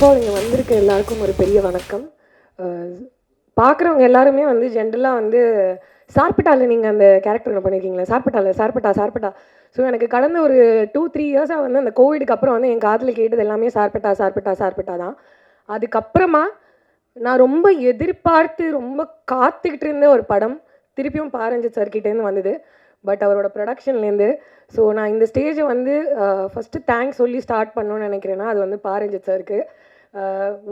கண்டிப்பாக நீங்கள் இங்கே வந்திருக்க எல்லாருக்கும் ஒரு பெரிய வணக்கம். பார்க்குறவங்க எல்லாருமே வந்து ஜென்ரலாக வந்து சார்பட்டாவில் நீங்கள் அந்த கேரக்டர் ஒன்று பண்ணியிருக்கீங்களா சார்பட்டாவில் சார்பட்டா சார்பட்டா. ஸோ எனக்கு கடந்த ஒரு டூ த்ரீ இயர்ஸாக வந்து அந்த கோவிடுக்கு அப்புறம் வந்து என் காதில் கேட்டது எல்லாமே சார்பட்டா சார்பட்டா சார்பட்டா தான். அதுக்கப்புறமா நான் ரொம்ப எதிர்பார்த்து ரொம்ப காத்துக்கிட்டு இருந்த ஒரு படம் திருப்பியும் பாரஞ்சித் சார்கிட்டேருந்து வந்தது. பட் அவரோட ப்ரொடக்ஷன்லேருந்து ஸோ நான் இந்த ஸ்டேஜை வந்து ஃபஸ்ட்டு தேங்க்ஸ் சொல்லி ஸ்டார்ட் பண்ணணும்னு நினைக்கிறேன்னா அது வந்து பாரஞ்சித் சாருக்கு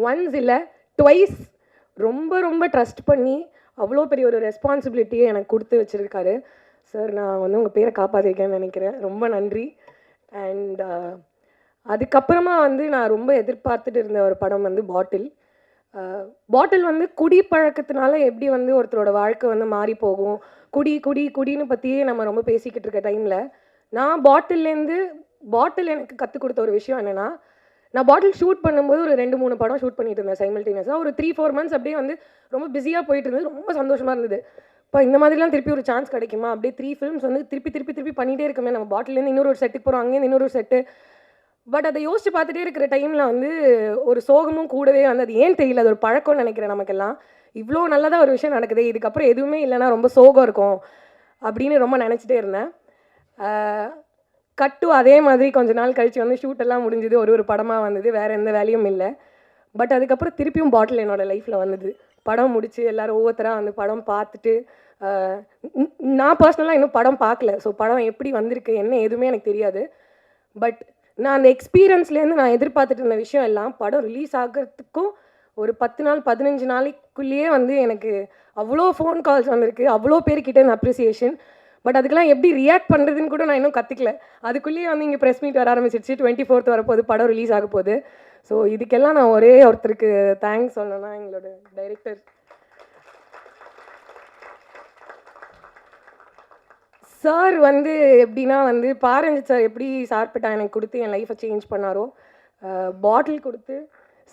ஒன்ஸ் இல்லை ட்வைஸ் ரொம்ப ரொம்ப ட்ரஸ்ட் பண்ணி அவ்வளோ பெரிய ஒரு ரெஸ்பான்சிபிலிட்டியை எனக்கு கொடுத்து வச்சுருக்காரு. சார் நான் வந்து உங்கள் பேரை காப்பாற்றிருக்கேன்னு நினைக்கிறேன். ரொம்ப நன்றி. அண்ட் அதுக்கப்புறமா வந்து நான் ரொம்ப எதிர்பார்த்துட்டு இருந்த ஒரு படம் வந்து பாட்டில். பாட்டில் வந்து குடி பழக்கத்தினால எப்படி வந்து ஒருத்தரோட வாழ்க்கை வந்து மாறி போகும் குடி குடி குடின்னு பற்றியே நம்ம ரொம்ப பேசிக்கிட்டு இருக்க டைமில் நான் பாட்டில்லேருந்து பாட்டில் எனக்கு கற்றுக் கொடுத்த ஒரு விஷயம் என்னென்னா நான் பாட்டில் ஷூட் பண்ணும்போது ஒரு ரெண்டு மூணு படம் ஷூட் பண்ணிட்டு இருந்தேன் சைமல்டேனியஸாக ஒரு த்ரீ ஃபோர் மந்த்ஸ் அப்படியே வந்து ரொம்ப பிஸியாக போயிட்டு இருந்தது. ரொம்ப சந்தோஷமாக இருந்தது. இப்போ இந்த மாதிரிலாம் திருப்பி ஒரு சான்ஸ் கிடைக்குமா? அப்படியே த்ரீ ஃபிலிம்ஸ் வந்து திருப்பி திருப்பி திருப்பி பண்ணிகிட்டே இருக்குமே. நம்ம பாட்டிலேருந்து இன்னொரு ஒரு செட்டுக்கு போகிறோம் அங்கேருந்து இன்னொரு செட்டு பட் அதை யோசிச்சு பார்த்துட்டே இருக்கிற டைமில் வந்து ஒரு சோகமும் கூடவே வந்து அது ஏன் தெரியல? அது ஒரு பழக்கம்னு நினைக்கிறேன் நமக்கெல்லாம். இவ்வளோ நல்லதாக ஒரு விஷயம் நடக்குது. இதுக்கப்புறம் எதுவுமே இல்லைன்னா ரொம்ப சோகம் இருக்கும். அப்படின்னு ரொம்ப நினச்சிட்டே இருந்தேன். கட்டு அதே மாதிரி கொஞ்ச நாள் கழித்து வந்து ஷூட் எல்லாம் முடிஞ்சுது ஒரு ஒரு படமாக வந்தது வேறு எந்த வேலையும் இல்லை. பட் அதுக்கப்புறம் திருப்பியும் பாட்டில் என்னோடய லைஃப்பில் வந்தது. படம் முடித்து எல்லோரும் ஒவ்வொருத்தராக வந்து படம் பார்த்துட்டு நான் பர்சனலாக இன்னும் படம் பார்க்கல. ஸோ படம் எப்படி வந்திருக்கு என்ன எதுவுமே எனக்கு தெரியாது. பட் நான் அந்த எக்ஸ்பீரியன்ஸ்லேருந்து நான் எதிர்பார்த்துட்டு இருந்த விஷயம் எல்லாம் படம் ரிலீஸ் ஆகிறதுக்கும் ஒரு பத்து நாள் பதினஞ்சு நாளைக்குள்ளேயே வந்து எனக்கு அவ்வளோ ஃபோன் கால்ஸ் வந்திருக்கு அவ்வளோ பேர்கிட்ட இந்த அப்ரிசியேஷன் பட் அதுக்கெல்லாம் எப்படி ரியாக்ட் பண்ணுறதுன்னு கூட நான் இன்னும் கற்றுக்கல அதுக்குள்ளேயே வந்து இங்கே ப்ரெஸ் மீட் வர ஆரம்பிச்சிருச்சு. டுவெண்ட்டி ஃபோர்த் வரப்போது படம் ரிலீஸ் ஆக போகுது. ஸோ இதுக்கெல்லாம் நான் ஒரே ஒருத்தருக்கு தேங்க்ஸ் சொல்லணும்னா எங்களோட டைரக்டர் சார் வந்து எப்படின்னா வந்து பாரஞ்சி சார் எப்படி சார்பிட்டா எனக்கு கொடுத்து என் லைஃப்பை சேஞ்ச் பண்ணாரோ பாட்டில் கொடுத்து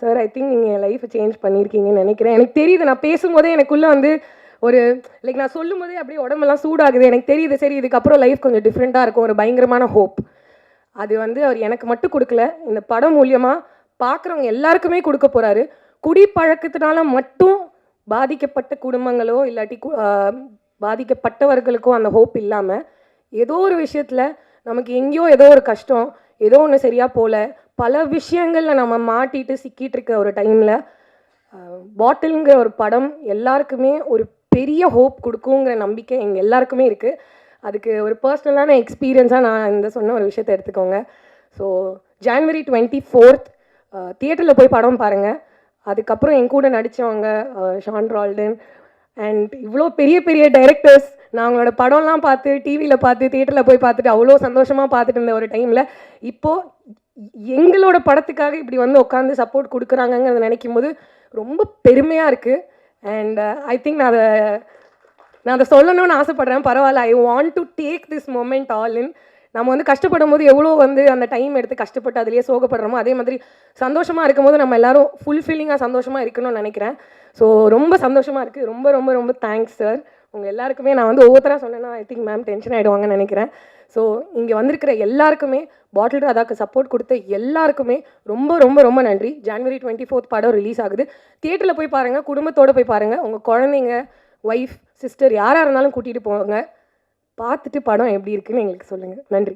சார் ஐ திங்க் நீங்கள் என் லைஃப்பை சேஞ்ச் பண்ணியிருக்கீங்கன்னு நினைக்கிறேன். எனக்கு தெரியுது நான் பேசும்போதே எனக்குள்ளே வந்து ஒரு லைக் நான் சொல்லும் போதே அப்படியே உடம்பெல்லாம் சூடாகுது. எனக்கு தெரியுது சரி இதுக்கப்புறம் லைஃப் கொஞ்சம் டிஃப்ரெண்ட்டாக இருக்கும் ஒரு பயங்கரமான ஹோப் அது வந்து அவர் எனக்கு மட்டும் கொடுக்கல. இந்த படம் மூலியமாக பார்க்குறவங்க எல்லாருக்குமே கொடுக்க போகிறாரு குடிப்பழக்கத்தினால மட்டும் பாதிக்கப்பட்ட குடும்பங்களோ இல்லாட்டி பாதிக்கப்பட்டவர்களுக்கோ அந்த ஹோப் இல்லாமல் ஏதோ ஒரு விஷயத்தில் நமக்கு எங்கேயோ ஏதோ ஒரு கஷ்டம் ஏதோ ஒன்று சரியாக போகல பல விஷயங்களில் நம்ம மாட்டிட்டு சிக்கிட்டு இருக்க ஒரு டைமில் பாட்டிலுங்கிற ஒரு படம் எல்லாருக்குமே ஒரு பெரிய ஹோப் கொடுக்குங்கிற நம்பிக்கை எங்கள் எல்லாருக்குமே இருக்குது அதுக்கு ஒரு பர்சனலான எக்ஸ்பீரியன்ஸாக நான் இந்த சொன்ன ஒரு விஷயத்தை எடுத்துக்கோங்க. ஸோ ஜான்வரி டுவெண்ட்டி ஃபோர்த் தியேட்டரில் போய் படம் பாருங்கள் அதுக்கப்புறம் என் கூட நடித்தவங்க ஷான் ரால்டன் அண்ட் இவ்வளோ பெரிய பெரிய டைரக்டர்ஸ் நான் அவங்களோட படம்லாம் பார்த்து டிவியில் பார்த்து தியேட்டரில் போய் பார்த்துட்டு அவ்வளோ சந்தோஷமாக பார்த்துட்டு இருந்த ஒரு டைமில் இப்போது எங்களோட படத்துக்காக இப்படி வந்து உட்காந்து சப்போர்ட் கொடுக்குறாங்கங்கிறத நினைக்கும் போது ரொம்ப பெருமையாக இருக்குது அண்ட் ஐ திங்க் நான் அதை நான் அதை சொல்லணும்னு ஆசைப்பட்றேன். பரவாயில்ல I want to take this moment all in நம்ம வந்து கஷ்டப்படும் போது எவ்வளோ வந்து அந்த டைம் எடுத்து கஷ்டப்பட்டு அதுலேயே சோகப்படுறோமோ அதே மாதிரி சந்தோஷமாக இருக்கும்போது நம்ம எல்லாரும் ஃபுல்ஃபில்லிங்காக சந்தோஷமாக இருக்கணும்னு நினைக்கிறேன். ஸோ ரொம்ப சந்தோஷமாக இருக்குது ரொம்ப ரொம்ப ரொம்ப தேங்க்ஸ் சார் உங்கள் எல்லாருக்குமே நான் வந்து ஒவ்வொருத்தராக சொன்னேன்னா ஐ திங்க் மேம் டென்ஷன் ஆகிடுவாங்கன்னு நினைக்கிறேன். ஸோ இங்கே வந்திருக்கிற எல்லாருக்குமே பாட்டில் ராதாக்கு சப்போர்ட் கொடுத்த எல்லாருக்குமே ரொம்ப ரொம்ப ரொம்ப நன்றி. ஜான்வரி டுவெண்ட்டி ஃபோர்த் படம் ரிலீஸ் ஆகுது. தியேட்டரில் போய் பாருங்கள் குடும்பத்தோடு போய் பாருங்கள் உங்கள் குழந்தைங்க ஒய்ஃப் சிஸ்டர் யாராக இருந்தாலும் கூட்டிகிட்டு போங்க. பார்த்துட்டு படம் எப்படி இருக்குன்னு எங்களுக்கு சொல்லுங்கள் நன்றி.